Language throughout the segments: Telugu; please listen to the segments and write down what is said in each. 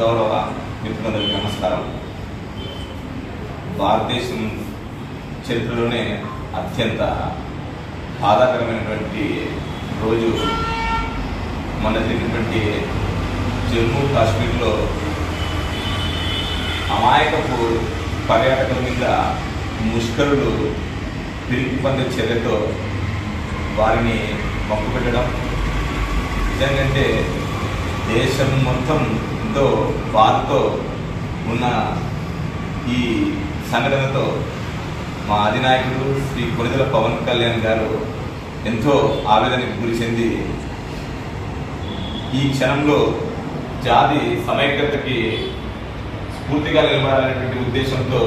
గౌరవ మిత్రులందరికీ నమస్కారం. భారతదేశం చరిత్రలోనే అత్యంత బాధాకరమైనటువంటి రోజు. మన జరిగినటువంటి జమ్మూ కాశ్మీర్లో అమాయకపు పర్యాటకుల మీద ముష్కరులు పిరికి పొందే చర్యతో వారిని మక్కుపెట్టడం. నిజంగంటే దేశం మొత్తం ఎంతో బాధతో ఉన్న ఈ సంఘటనతో మా అధినాయకుడు శ్రీ కొనిదల పవన్ కళ్యాణ్ గారు ఎంతో ఆవేదనకు గురి చెంది ఈ క్షణంలో జాతి సమైక్యతకి స్ఫూర్తిగా నిలబడాలనేటువంటి ఉద్దేశంతో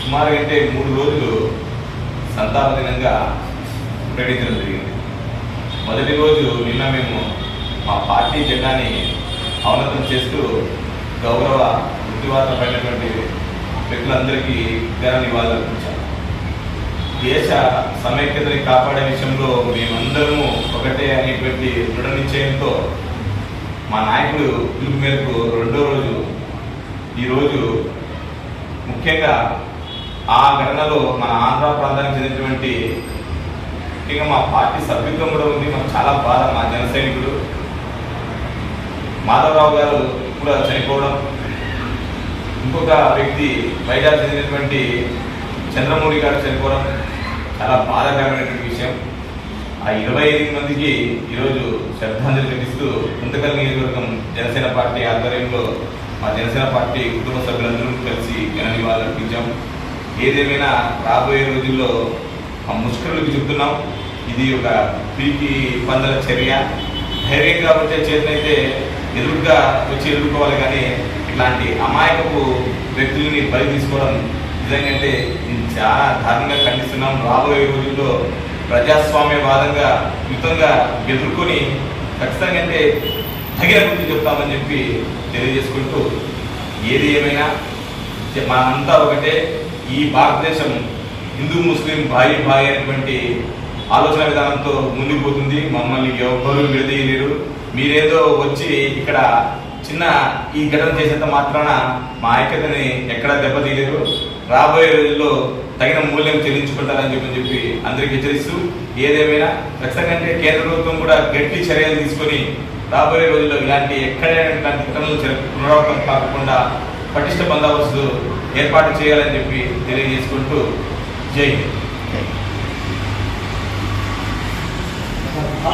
సుమారు అంటే మూడు రోజులు సంతాప దినంగా ప్రకటించడం జరిగింది. మొదటి రోజు నిన్న మేము మా పార్టీ జెండాని అవనతం చేస్తూ గౌరవ వృత్తివాదమైనటువంటి వ్యక్తులందరికీ ఘన నివాళులు అర్పించాను దేశ సమైక్యతని కాపాడే విషయంలో మేమందరము ఒకటే అనేటువంటి దృఢ నిశ్చయంతో మా నాయకుడు పిలుపు మేరకు రెండో రోజు ఈరోజు ముఖ్యంగా ఆ ఘటనలో మన ఆంధ్ర ప్రాంతానికి చెందినటువంటి ముఖ్యంగా మా పార్టీ సభ్యత్వం కూడా ఉంది. మాకు చాలా బాధ మా జన సైనికుడు మాధవరావు గారు కూడా చనిపోవడం ఇంకొక వ్యక్తి వైజాగ్ చెందినటువంటి చంద్రమౌళి గారు చనిపోవడం చాలా బాధాకరమైనటువంటి విషయం. ఆ ఇరవై ఐదు మందికి ఈరోజు శ్రద్ధాంజలి ఘటిస్తూ గుంతకల్ నియోజకవర్గం జనసేన పార్టీ ఆధ్వర్యంలో మా జనసేన పార్టీ కుటుంబ సభ్యులందరూ కలిసి ఘన నివాళులు అర్పించాం. ఏదేమైనా రాబోయే రోజుల్లో ఆ ముష్కరులకు చెప్తున్నాం. ఇది ఒక పీకి పందల చర్య. ధైర్యంగా వచ్చే చేతనైతే ఎదురుగా వచ్చి ఎదుర్కోవాలి కానీ ఇట్లాంటి అమాయకపు వ్యక్తులని బలి తీసుకోవడం నిజంగా చాలా దారుణంగా ఖండిస్తున్నాం. రాబోయే రోజుల్లో ప్రజాస్వామ్యవాదంగా యుతంగా ఎదుర్కొని ఖచ్చితంగా అంటే తగిన గురించి చెప్తామని చెప్పి తెలియజేసుకుంటూ ఏది ఏమైనా చె- మనమంతా ఒకటే. ఈ భారతదేశం హిందూ ముస్లిం భాయి భాయి అనేటువంటి ఆలోచన విధానంతో ముందుకు పోతుంది. మమ్మల్ని ఎవ్వరూ విడదీయలేరు. మీరేదో వచ్చి ఇక్కడ చిన్న ఈ ఘటన చేసేంత మాత్రాన మా ఐక్యతని ఎక్కడా దెబ్బతీయలేరు. రాబోయే రోజుల్లో తగిన మూల్యం చెల్లించుకుంటారని చెప్పి చెప్పి అందరికి హెచ్చరిస్తూ ఏదేమైనా ఖచ్చితంగా కేంద్ర ప్రభుత్వం కూడా గట్టి చర్యలు తీసుకొని రాబోయే రోజుల్లో ఇలాంటి ఎక్కడైనా ఇలాంటి ఘటనలు పునరావృతం కాకుండా పటిష్ట బందోబస్తు ఏర్పాటు చేయాలని చెప్పి తెలియజేసుకుంటూ జై హింద్. ఆ